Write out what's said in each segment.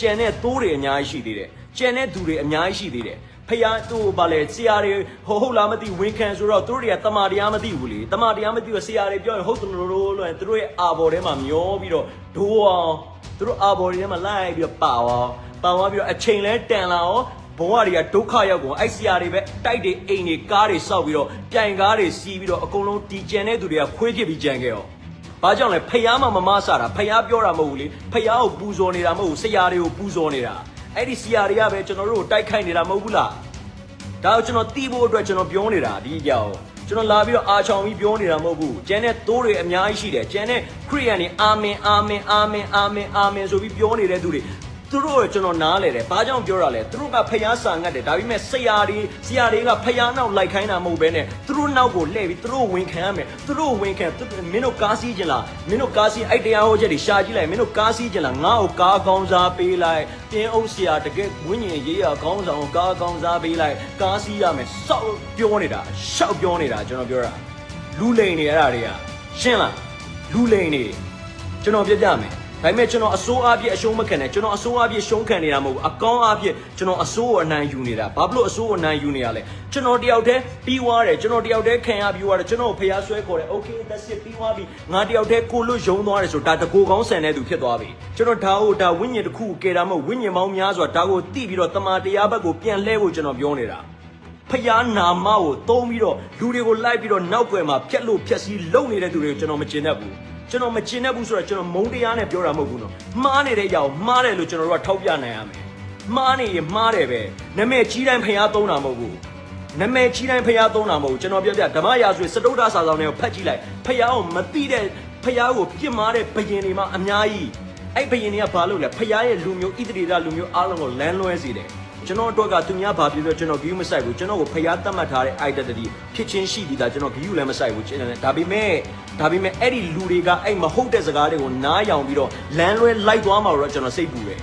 ကြံတဲ့သိုးတွေအများကြီးရှိသေးတယ်ကြံတဲ့သူတွေအများကြီးရှိသေးတယ်ဖယားသူ့ဘာလဲဆရာတွေဟိုဟုတ်လားမသိဝန်ခံဆိုတော့သူတို့တွေကတမာတရားမသိဘူးလေတမာတရားမသိဘူးဆရာတွေပြောရင်ဟုတ်တယ်လို့လို့လို့သူတို့ရဲ့အာဘော်ထဲမှာမျောပြီးတော့ဒိုးအောင်သူတို့အာဘော်ထဲမှာလိုက်ပြီးတော့ပါအောင်ပါသွားပြီးတော့အချိန်လဲတန်လာအောင်ဘဝတွေကဒုက္ခရောက်ကုန်အဲ့ဆရာတွေပဲတိုက်တွေအိမ်တွေကားတွေစောက်ပြီးတော့ပြိုင်ကားတွေစီးပြီးတော့အကုန်လုံးတီကျန်တဲ့သူတွေကခွေးဖြစ်ပြီးကြံခဲ့ရော ဘာကြောင့်လဲဖယားမမမဆတာဖယားပြောတာမဟုတ်ဘူးလေဖယားကိုပူဇော်နေတာမဟုတ်ဘူးဆရာတွေကိုပူဇော်နေတာအဲ့ဒီဆရာတွေကပဲကျွန်တော်တို့ကိုတိုက်ခိုက်နေတာမဟုတ်ဘူးလားဒါကိုကျွန်တော်တီးဖို့အတွက်ကျွန်တော်ပြောနေတာဒီအကြောင်းကျွန်တော်လာပြီးတော့အာချောင်ပြီးပြောနေတာမဟုတ်ဘူးကျန်တဲ့သိုးတွေအများကြီးရှိတယ်ကျန်တဲ့ခရိယန်တွေအာမင်အာမင်အာမင်အာမင်အာမင်ဆိုပြီးပြောနေတဲ့သူတွေ သူတို့ကိုကျွန်တော်နားလဲတယ်။ဘာကြောင့်ပြောတာလဲ။သူတို့ကဖျားစာငတ်တယ်။ဒါပေမဲ့ဆရာတွေဆရာတွေကဖျားနောက်လိုက်ခိုင်းတာမဟုတ်ဘဲနဲ့သူတို့နောက်ကိုလှည့်ပြီးသူတို့ဝင်ခံရမယ်။သူတို့ဝင်ခံသူမင်းတို့ကားစီးကြလား။မင်းတို့ကားစီးအဲ့တရားဟောချက်တွေရှာကြည့်လိုက်။မင်းတို့ကားစီးကြလား။ငါ့ကိုကားကောင်းစားပေးလိုက်။တင်းအုပ်ဆရာတကယ်ဝိညာဉ်ရေးရကောင်းဆောင်ကိုကားကောင်းစားပေးလိုက်။ကားစီးရမယ်။စောက်ပြောနေတာ။ရှောက်ပြောနေတာကျွန်တော်ပြောတာ။လူလိန်နေရတာတွေကရှင်းလား။လူလိန်နေကျွန်တော်ပြပြမယ်။ ဒါပေမဲ့ကျွန်တော်အစိုးအပြည့်အရှုံးမခံနဲ့ကျွန်တော်အစိုးအပြည့်ရှုံးခံနေတာမဟုတ်ဘူးအကောင်းအပြည့်ကျွန်တော်အစိုးကိုအနိုင်ယူနေတာဘာဖြစ်လို့အစိုးကိုအနိုင်ယူနေရလဲကျွန်တော်တယောက်တည်းပြီးသွားတယ်ကျွန်တော်တယောက်တည်းခံရပြီးသွားတယ်ကျွန်တော်ဖျားဆွဲခေါ်တယ် okay that's it ပြီးသွားပြီငါတယောက်တည်းကိုလွတ်ယုံသွားတယ်ဆိုဒါတကိုကောင်းဆန်တဲ့သူဖြစ်သွားပြီကျွန်တော်ဒါကိုဒါဝိညာဉ်တစ်ခုကိုကယ်တာမဟုတ်ဝိညာဉ်ပေါင်းများစွာဒါကိုတိပြီးတော့တမန်တရားဘက်ကိုပြန်လှည့်ဖို့ကျွန်တော်ပြောနေတာဖျားနာမကိုသုံးပြီးတော့လူတွေကိုလိုက်ပြီးတော့နောက်ွယ်မှာဖြက်လို့ဖြက်စီးလုံနေတဲ့သူတွေကိုကျွန်တော်မကျင်တတ်ဘူး ကျွန်တော်မကျင်တတ်ဘူးဆိုတော့ကျွန်တော်မုန်းတရားနဲ့ပြောတာမဟုတ်ဘူးနော်မှားနေတဲ့ကြောင်မှားတယ်လို့ကျွန်တော်တို့ကထောက်ပြနိုင်ရမယ်မှားနေရင်မှားတယ်ပဲနာမည်ကြီးတိုင်းဖျားသုံးတာမဟုတ်ဘူးနာမည်ကြီးတိုင်းဖျားသုံးတာမဟုတ်ဘူးကျွန်တော်ပြောပြဓမ္မရာဆိုစတုဒ္ဒစာဆောင်တွေကိုဖတ်ကြည့်လိုက်ဖျားကိုမသိတဲ့ဖျားကိုပြစ်မှားတဲ့ဘယင်တွေမှာအများကြီးအဲ့ဘယင်တွေကဘာလုပ်လဲဖျားရဲ့လူမျိုးဣတရီရလူမျိုးအားလုံးကိုလမ်းလွဲစေတယ် ကျွန်တော်အတွက်ကသူများဘာဖြစ်ပြောကျွန်တော်ဂီယူမဆိုင်ဘူးကျွန်တော်ကိုဖျားတတ်မှတ်ထားတဲ့ identity ဖြစ်ချင်းရှိပြီးသားကျွန်တော်ဂီယူလည်းမဆိုင်ဘူးကျွန်တော်ဒါပေမဲ့ဒါပေမဲ့အဲ့ဒီလူတွေကအဲ့မဟုတ်တဲ့စကားတွေကိုနားယောင်ပြီးတော့လမ်းလွဲလိုက်သွားမှာတော့ကျွန်တော်စိတ်ပူတယ်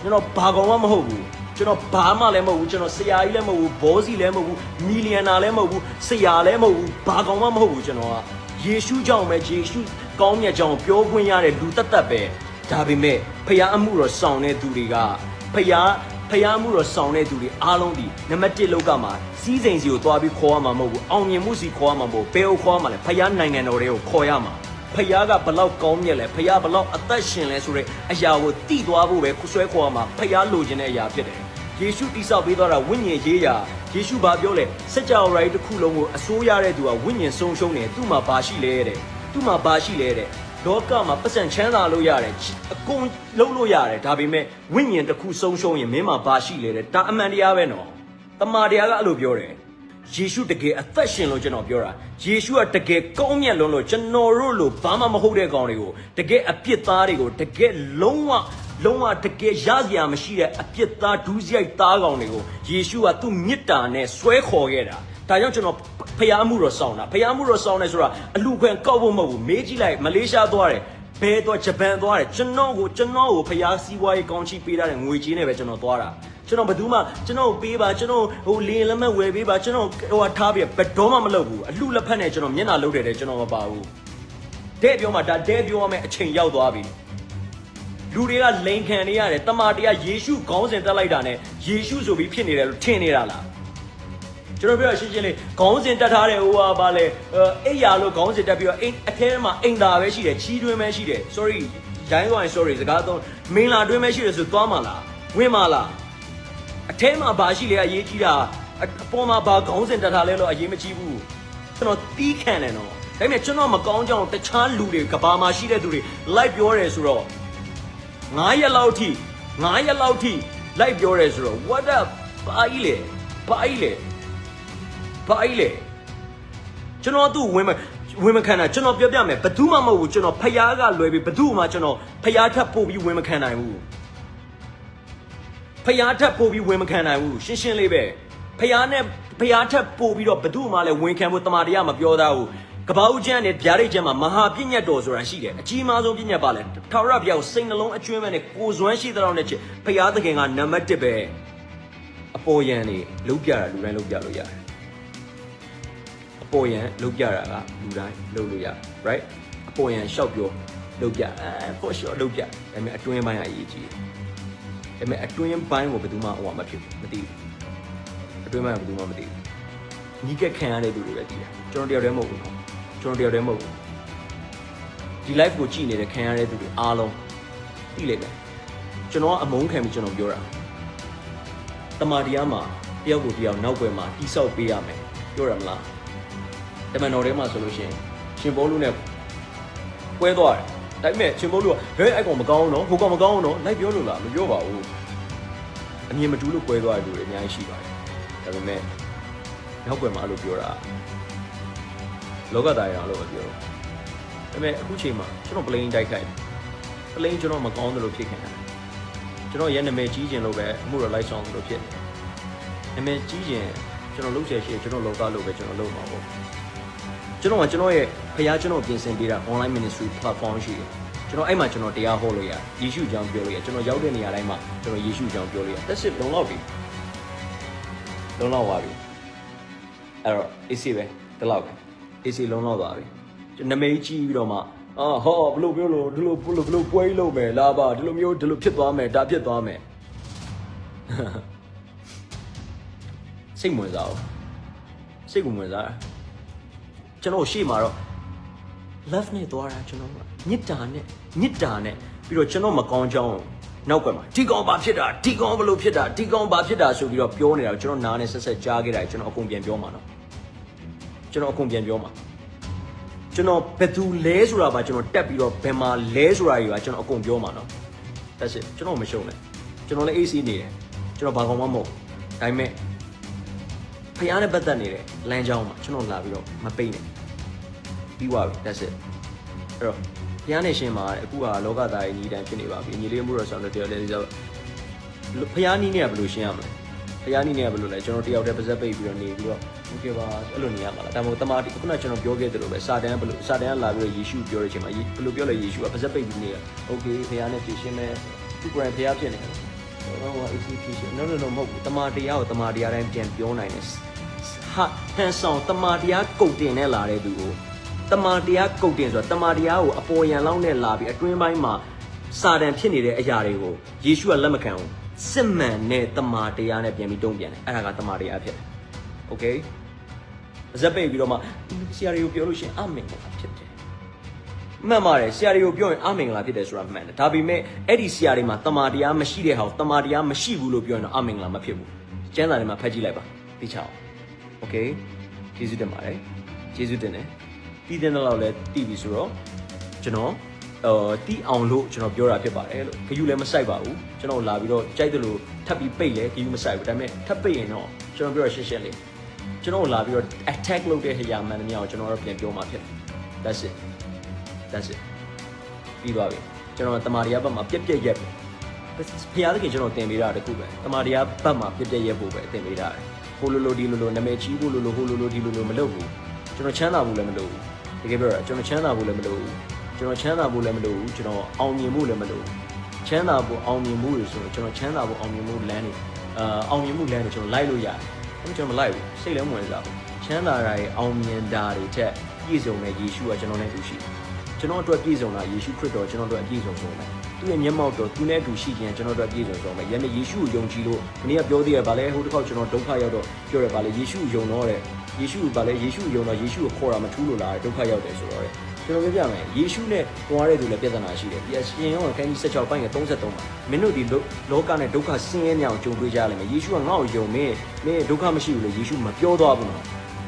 ကျွန်တော်ဘာကောင်မှမဟုတ်ဘူးကျွန်တော်ဘာမှလည်းမဟုတ်ဘူးကျွန်တော်ဆရာကြီးလည်းမဟုတ်ဘူးဘောစီလည်းမဟုတ်ဘူးမီလီယံနာလည်းမဟုတ်ဘူးဆရာလည်းမဟုတ်ဘူးဘာကောင်မှမဟုတ်ဘူးကျွန်တော်ကယေရှုကြောင့်ပဲယေရှုကောင်းမြတ်ကြောင့်ပြောခွင့်ရတဲ့လူတတ်တတ်ပဲဒါပေမဲ့ဖျားအမှုတော်ဆောင်တဲ့သူတွေကဖျား ဖျားမှုတော့ဆောင်တဲ့သူတွေအားလုံးဒီနံပါတ်1လောက်ကမှာစီးစိမ်စီကိုသွားပြီးခေါ်ရမှာမဟုတ်ဘူးအောင်မြင်မှုစီခေါ်ရမှာမဟုတ်ဘယ်ကိုခေါ်ရမှာလဲဖျားနိုင်ငံတော်တွေကိုခေါ်ရမှာဖျားကဘလောက်ကောင်းမြတ်လဲဖျားဘလောက်အသက်ရှင်လဲဆိုတဲ့အရာကိုတိသွားဖို့ပဲဆွဲခေါ်ရမှာဖျားလိုချင်တဲ့အရာဖြစ်တယ်ယေရှုတိဆောက်ပေးသွားတာဝိညာဉ်ရေးရာယေရှုဘာပြောလဲစัจ java ရိုက်တစ်ခုလုံးကိုအစိုးရတဲ့သူကဝိညာဉ်ဆုံးရှုံးတယ်သူ့မှာဘာရှိလဲတဲ့သူ့မှာဘာရှိလဲတဲ့ လောကမှာပတ်စံချမ်းသာလို့ရတယ်အကုန်လုံးလို့ရတယ်ဒါပေမဲ့ဝိညာဉ်တစ်ခုဆုံးရှုံးရင်မင်းမှာဘာရှိလဲတဲ့ဒါအမှန်တရားပဲနော်တမာတရားကအဲ့လိုပြောတယ်ယေရှုတကယ်အသက်ရှင်လို့ကျွန်တော်ပြောတာယေရှုကတကယ်ကောင်းမြတ်လုံးလို့ကျွန်တော်တို့လိုဘာမှမဟုတ်တဲ့ကောင်တွေကိုတကယ်အပြစ်သားတွေကိုတကယ်လုံးဝလုံးဝတကယ်ရစရာမရှိတဲ့အပြစ်သားဒူးစရိုက်သားကောင်တွေကိုယေရှုကသူ့မေတ္တာနဲ့ဆွဲခေါ်ခဲ့တာ ဒါကြောင့်ကျွန်တော်ဖျားမှုတော့စောင်းတာဖျားမှုတော့စောင်းနေဆိုတာအလူခွင့်ကောက်ဖို့မဟုတ်ဘူးမေးကြည့်လိုက်မလေးရှားသွားတယ်ဘဲသွားဂျပန်သွားတယ်ကျွန်တော်ကိုကျွန်တော်ကိုဖျားစီးပွားရေးကောင်းချီးပေးထားတဲ့ငွေကြေးနဲ့ပဲကျွန်တော်သွားတာကျွန်တော်ဘယ်သူမှကျွန်တော်ကိုပေးပါကျွန်တော်ဟိုလင်းလက်မဲ့ဝယ်ပေးပါကျွန်တော်ဟိုဟာထားပြီးဘယ်တော့မှမလုပ်ဘူးအလှလက်ဖက်နဲ့ကျွန်တော်မျက်နှာလုပ်တယ်တဲ့ကျွန်တော်မပါဘူးတဲ့ပြောမှဒါတဲ့ပြောရမယ့်အချိန်ရောက်သွားပြီလူတွေကလိန်ခံနေရတယ်တမန်တရားယေရှုခေါင်းစဉ်တက်လိုက်တာနဲ့ယေရှုဆိုပြီးဖြစ်နေတယ်လို့ထင်နေတာလား ကျွန်တော်ပြောရရှင်းရှင်းလေးခေါင်းစဉ်တက်ထားတဲ့ဟိုဟာပါလေအိယာလို့ခေါင်းစဉ်တက်ပြီးတော့အိမ်အထဲမှာအိမ်သာပဲရှိတယ်ချီးတွင်းပဲရှိတယ် sorry ဂျိုင်းသွားရင် sorry စကားသုံးမင်္ဂလာတွင်းပဲရှိတယ်ဆိုသွားမှာလားဝင်မှာလားအထဲမှာဘာရှိလဲအရေးကြီးတာအအပေါ်မှာဘာခေါင်းစဉ်တက်ထားလဲလို့အရေးမကြီးဘူးကျွန်တော်တီးခံတယ်နော်ဒါပေမဲ့ကျွန်တော်မကောင်းကြောင်တခြားလူတွေကဘာမှာရှိတဲ့သူတွေ live ပြောတယ်ဆိုတော့9ရက်လောက်ထိ9ရက်လောက်ထိ live ပြောတယ်ဆိုတော့ what up ဘာကြီးလဲဘာကြီးလဲ ဘာကြီးလဲကျွန်တော်သူ့ဝင်မဝင်မခံတာကျွန်တော်ပြောပြမယ်ဘယ်သူမှမဟုတ်ဘူးကျွန်တော်ဖျားကလွယ်ပြီးဘယ်သူမှကျွန်တော်ဖျားထပ်ပို့ပြီးဝင်မခံနိုင်ဘူးဖျားထပ်ပို့ပြီးဝင်မခံနိုင်ဘူးရှင်းရှင်းလေးပဲဖျားနဲ့ဖျားထပ်ပို့ပြီးတော့ဘယ်သူမှလည်းဝင်ခံဖို့တမာတရားမပြောသားဘူးကပ္ပဦးကျမ်းနဲ့ဗျာဒိတ်ကျမ်းမှာမဟာပြည့်ညတ်တော်ဆိုတာရှိတယ်အကြီးမားဆုံးပြည့်ညတ်ပါလဲထာဝရဘုရားကိုစိတ်နှလုံးအကျွမ်းမဲ့နဲ့ကိုယ်စွမ်းရှိတဲ့လောက်နဲ့ချစ်ဖျားသခင်ကနံပါတ်1ပဲအပေါ်ယံနေလုံးပြတာလူတိုင်းလုံးပြလို့ရတယ် အပေါ်ယံလုံးပြတာကလူတိုင်းလုံးလို့ရ right အပေါ်ယံရှောက်ပြောလုံးပြအဲ for sure လုံးပြဒါပေမဲ့အတွင်းပိုင်းကအရေးကြီးတယ်ပေမဲ့အတွင်းပိုင်းကိုဘယ်သူမှဟိုမှာမဖြစ်ဘူးမသိဘူးအတွင်းပိုင်းကဘယ်သူမှမသိဘူးညီကက်ခံရတဲ့သူတွေပဲသိတယ်ကျွန်တော်တယောက်တည်းမဟုတ်ဘူးနော်ကျွန်တော်တယောက်တည်းမဟုတ်ဘူးဒီ live ကိုကြည့်နေတဲ့ခံရတဲ့သူတွေအားလုံးသိလိမ့်မယ်ကျွန်တော်ကအမုန်းခံပြီးကျွန်တော်ပြောတာတမာတရားမှာတယောက်ကိုတယောက်နောက်ွယ်မှာတိဆောက်ပေးရမယ်ပြောရမလား တမန်တော်ထဲမှာဆိုလို့ရှိရင်ရှင်ဘောလူနဲ့ပွဲသွားတယ်ဒါပေမဲ့ရှင်ဘောလူကဟဲ့အဲ့ကောင်မကောင်းဘူးနော်ဟိုကောင်မကောင်းဘူးနော်လိုက်ပြောလို့လားမပြောပါဘူးအမြင်မတူလို့ပွဲသွားတဲ့လူတွေအများကြီးရှိပါတယ်ဒါပေမဲ့နောက်ွယ်မှာအဲ့လိုပြောတာလောကသားရအောင်လို့ပဲပြောတော့ဒါပေမဲ့အခုချိန်မှာကျွန်တော် plane တိုက်ခိုက်တယ် plane ကျွန်တော်မကောင်းသလိုဖြစ်ခင်တယ်ကျွန်တော်ရဲ့နာမည်ကြီးခြင်းလို့ပဲအမှုတော်လိုက်ဆောင်လို့ဖြစ်တယ်နာမည်ကြီးခြင်းကျွန်တော်လုပ်ချင်ရှိရင်ကျွန်တော်လောကလို့ပဲကျွန်တော်လုပ်မှာပေါ့ ကျွန်တော်ကကျွန်တော်ရဲ့ဖခင်ကျွန်တော်ပြင်ဆင်ပေးတာ online ministry platform ရှိတယ်ကျွန်တော်အဲ့မှာကျွန်တော်တရားဟောလို့ရတယ်ယေရှုကြောင့်ပြောလို့ရတယ်ကျွန်တော်ရောက်တဲ့နေရာတိုင်းမှာကျွန်တော်ယေရှုကြောင့်ပြောလို့ရတယ် that's it လုံလောက်ပြီလုံလောက်ပါပြီအဲ့တော့ AC ပဲဒီလောက်ပဲ AC လုံလောက်သွားပြီကျွန်တော်နမိတ်ကြီးပြီးတော့မှအာဟောဘလို့ပြောလို့ဒီလိုဘလို့ဘလို့ပွဲကြီးလုပ်မယ်လာပါဒီလိုမျိုးဒီလိုဖြစ်သွားမယ်ဒါဖြစ်သွားမယ်စိတ်ဝင်စားအောင်စိတ်ဝင်ဝင်စားတာ ကျွန်တော်ရှေ့မှာတော့ love နဲ့သွားတာကျွန်တော်ကမြစ်တာနဲ့မြစ်တာနဲ့ပြီးတော့ကျွန်တော်မကောင်းကြောင်းနောက်ကွယ်မှာဒီကောင်ဘာဖြစ်တာဒီကောင်ဘလို့ဖြစ်တာဒီကောင်ဘာဖြစ်တာဆိုပြီးတော့ပြောနေတာကိုကျွန်တော်နားနဲ့ဆက်ဆက်ကြားခဲ့တာကျွန်တော်အကုန်ပြန်ပြောမှာနော်ကျွန်တော်အကုန်ပြန်ပြောမှာကျွန်တော်ဘယ်သူလဲဆိုတာပါကျွန်တော်တက်ပြီးတော့ဘယ်မှာလဲဆိုတာကြီးပါကျွန်တော်အကုန်ပြောမှာနော် that's it ကျွန်တော်မရှုံးနဲ့ကျွန်တော်လည်း AC နေတယ်ကျွန်တော်ဘာကောင်မှမဟုတ်ဒါပေမဲ့ ဖျားနဲ့ပတ်သက်နေတဲ့လမ်းကြောင်းမှာကျွန်တော်လာပြီးတော့မပိတ်နဲ့ပြီးသွားပြီ that's it အဲ့တော့ဘုရားနဲ့ရှင်မှာအခုကလောကသားရဲ့ညီတန်းဖြစ်နေပါပြီညီလေးမှုတော့ဆောင်တော့တရားလေးဆိုဘုရားနီးနဲ့ကဘယ်လိုရှင်းရမလဲဘုရားနီးနဲ့ကဘယ်လိုလဲကျွန်တော်တယောက်တည်းပါဇက်ပိတ်ပြီးတော့နေပြီးတော့โอเคပါအဲ့လိုနေရမှာလားဒါမှမဟုတ်တမန်ခုနကကျွန်တော်ပြောခဲ့သလိုပဲစာတန်ဘယ်လိုစာတန်ကလာပြီးတော့ယေရှုပြောတဲ့အချိန်မှာဘယ်လိုပြောလဲယေရှုကပါဇက်ပိတ်ပြီးနေရโอเคဘုရားနဲ့ဖြည့်ရှင်းမယ်သူကရင်ဘုရားဖြစ်နေတယ် တော့ဟို AC ဖြစ်ရှင် no no no မဟုတ်ဘူးတမာတရားကိုတမာတရားတိုင်းပြန်ပြောနိုင်တယ်ဟာဟန်ဆောင်တမာတရားကုတ်တင်နဲ့လာတဲ့သူကိုတမာတရားကုတ်တင်ဆိုတာတမာတရားကိုအပေါ်ယံလောက်နဲ့လာပြီးအတွင်းပိုင်းမှာစာတန်ဖြစ်နေတဲ့အရာတွေကိုယေရှုကလက်မခံဘူးစစ်မှန်တဲ့တမာတရားနဲ့ပြန်ပြီးတုံ့ပြန်တယ်အဲ့ဒါကတမာတရားဖြစ်တယ် okay ဇက်ပိတ်ပြီးတော့မှဆရာတွေကိုပြောလို့ရှိရင်အမင်ကဖြစ်တယ် မှန်ပါတယ်ဆရာတွေကိုပြောရင်အမင်္ဂလာဖြစ်တယ်ဆိုတာမှန်တယ်ဒါပေမဲ့အဲ့ဒီဆရာတွေမှာတမန်တရားမရှိတဲ့ဟာကိုတမန်တရားမရှိဘူးလို့ပြောရင်တော့အမင်္ဂလာမဖြစ်ဘူးကျမ်းစာထဲမှာဖတ်ကြည့်လိုက်ပါသိချအောင်โอเคကျေးဇူးတင်ပါတယ်ကျေးဇူးတင်တယ်တည်တဲ့လောက်လဲတည်ပြီဆိုတော့ကျွန်တော်အော်တီးအောင်လို့ကျွန်တော်ပြောတာဖြစ်ပါတယ်လို့ဂယူလည်းမဆိုင်ပါဘူးကျွန်တော်လာပြီးတော့ကြိုက်တယ်လို့ထပ်ပြီးပိတ်လဲဂယူမဆိုင်ဘူးဒါပေမဲ့ထပ်ပိတ်ရင်တော့ကျွန်တော်ပြောရရှင်းရှင်းလေးကျွန်တော်လာပြီးတော့ attack လုပ်တဲ့ဟရာမှန်သမျှကိုကျွန်တော်တော့ပြန်ပြောမှာဖြစ်တယ် that's it that's it ပြီးပါပြီကျွန်တော်တမာရီယာဘက်မှာပြက်ပြက်ရက်ပဲဖျားသခင်ကျွန်တော်တင်ပေးတာတခုပဲတမာရီယာဘက်မှာပြက်ပြက်ရက်ဖို့ပဲတင်ပေးတာတယ်ဟိုလိုလိုဒီလိုလိုနာမည်ကြီးဖို့လိုလိုဟိုလိုလိုဒီလိုလိုမလုပ်ဘူးကျွန်တော်ချမ်းသာဖို့လည်းမလုပ်ဘူးတကယ်ပြောရကျွန်တော်ချမ်းသာဖို့လည်းမလုပ်ဘူးကျွန်တော်ချမ်းသာဖို့လည်းမလုပ်ဘူးကျွန်တော်အောင်မြင်ဖို့လည်းမလုပ်ဘူးချမ်းသာဖို့အောင်မြင်မှုတွေဆိုတော့ကျွန်တော်ချမ်းသာဖို့အောင်မြင်မှုလမ်းတွေအာအောင်မြင်မှုလမ်းတွေကျွန်တော်လိုက်လို့ရတယ်ဒါပေမဲ့ကျွန်တော်မလိုက်ဘူးစိတ်လည်းမဝင်စားဘူးချမ်းသာတာတွေအောင်မြင်တာတွေချက်ပြည့်စုံတဲ့ယေရှုကကျွန်တော်နဲ့အတူရှိတယ် ကျွန်တော်အတွက်ပြည့်စုံတာယေရှုခရစ်တော်ကျွန်တော်တို့အပြည့်စုံဆုံးပဲသူ့ရဲ့မျက်မှောက်တော်သူနဲ့အတူရှိခြင်းကျွန်တော်တို့အပြည့်စုံဆုံးပဲယနေ့ယေရှုကိုယုံကြည်လို့ဒီနေ့ကပြောသေးရပါလေဟိုတစ်ခေါက်ကျွန်တော်ဒုက္ခရောက်တော့ပြောရပါလေယေရှုယုံတော့တဲ့ယေရှုပါလေယေရှုယုံတော့ယေရှုကိုခေါ်တာမထူးလို့လားဒုက္ခရောက်တယ်ဆိုတော့ကျွန်တော်ပြောပြမယ်ယေရှုနဲ့တွားတဲ့သူလည်းပြဿနာရှိတယ်။ဒီအရှင်ရောခန်းကြီး16ပိုင်းက33မှာမင်းတို့ဒီလောကနဲ့ဒုက္ခဆင်းရဲမြောင်ကြုံတွေ့ကြလိမ့်မယ်။ယေရှုကငါ့ကိုယုံမင်းမင်းဒုက္ခမရှိဘူးလေယေရှုမပြောသွားဘူးနော်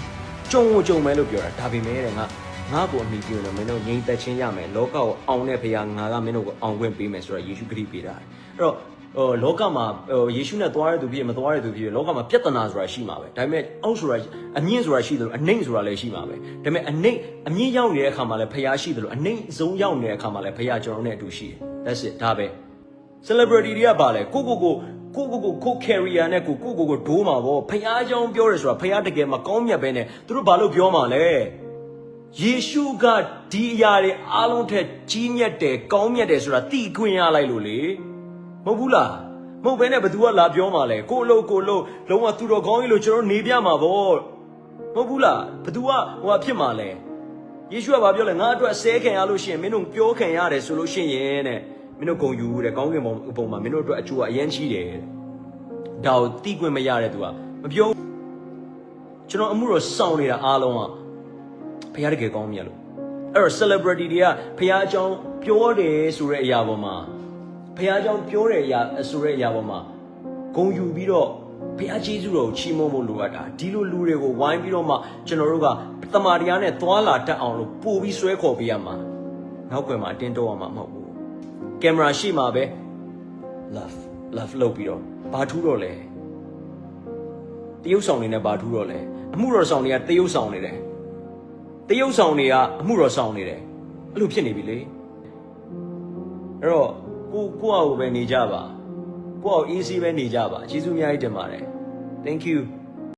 ။ကြုံကိုကြုံမယ်လို့ပြောတာဒါပေမဲ့တဲ့ငါ ငါ့ကိုအမိပြုရင်တော့မင်းတို့ငြိမ်သက်ခြင်းရမယ်လောကကိုအောင်တဲ့ဖခင်ငါကမင်းတို့ကိုအောင်ခွင့်ပေးမယ်ဆိုတော့ယေရှုခရစ်ပေးတာအဲ့တော့ဟိုလောကမှာဟိုယေရှုနဲ့သွားရတဲ့သူဖြစ်မသွားရတဲ့သူဖြစ်လောကမှာပြဿနာဆိုတာရှိမှာပဲဒါပေမဲ့အောက်ဆိုတာအမြင့်ဆိုတာရှိတယ်လို့အနှိမ့်ဆိုတာလည်းရှိမှာပဲဒါပေမဲ့အနှိမ့်အမြင့်ရောက်နေတဲ့အခါမှာလည်းဖျားရှိတယ်လို့အနှိမ့်ဆုံးရောက်နေတဲ့အခါမှာလည်းဖျားကျွန်တော်နဲ့အတူရှိတယ် that's it ဒါပဲ celebrity တွေကပါလေကိုကိုကိုကိုကိုကိုကို carrier နဲ့ကိုကိုကိုကိုဒိုးမှာပေါ့ဖျားကြောင်းပြောရဲဆိုတာဖျားတကယ်မကောင်းမြတ်ပဲနဲ့သူတို့ဘာလို့ပြောမှာလဲ ယေရှုကဒီအရာတွေအားလုံးထက်ကြီးမြတ်တယ်ကောင်းမြတ်တယ်ဆိုတာသိခွင့်ရလိုက်လို့လေမဟုတ်ဘူးလားမဟုတ်ဘဲနဲ့ဘသူကလာပြောမှာလဲကိုလို့ကိုလို့လုံးဝသူတော်ကောင်းကြီးလို့ကျွန်တော်နေပြမှာပေါ့မဟုတ်ဘူးလားဘသူကဟိုဟာဖြစ်မှာလဲယေရှုကဘာပြောလဲငါအတွက်ဆဲခံရလို့ရှိရင်မင်းတို့ပြောခံရတယ်ဆိုလို့ရှိရင်တဲ့မင်းတို့ဂုံယူတဲ့ကောင်းကင်ဘုံဘုံမှာမင်းတို့အတွက်အကျိုးကအရင်ရှိတယ်တဲ့ဒါကိုတီးခွင့်မရတဲ့သူကမပြောဘူးကျွန်တော်အမှုတော်စောင့်နေတာအားလုံးက ဖခင်တကယ်ကောင်းမြတ်လို့အဲ့တော့ celebrity တွေကဖခင်အကြောင်းပြောတယ်ဆိုတဲ့အရာပေါ်မှာဖခင်အကြောင်းပြောတဲ့အရာဆိုတဲ့အရာပေါ်မှာဂုံယူပြီးတော့ဖခင်ကျေးဇူးတော်ကိုချီးမွမ်းဖို့လိုအပ်တာဒီလိုလူတွေကိုဝိုင်းပြီးတော့မှကျွန်တော်တို့ကတမာတရားနဲ့သွာလာတတ်အောင်လို့ပို့ပြီးဆွဲခေါ်ပေးရမှာနောက်ွယ်မှာအတင်းတော့ရမှာမဟုတ်ဘူးကင်မရာရှိမှာပဲ love love လုပ်ပြီးတော့ဘာထူးတော့လဲတရုပ်ဆောင်နေနဲ့ဘာထူးတော့လဲအမှုတော်ဆောင်တွေကတရုပ်ဆောင်နေတယ် တရုပ်ဆောင်တွေကအမှုတော်ဆောင်နေတယ်အဲ့လိုဖြစ်နေပြီလေအဲ့တော့ကိုကိုယ့်အကိုပဲနေကြပါကိုယ့်အကို easy ပဲနေကြပါကျေးဇူးအများကြီးတင်ပါတယ် thank you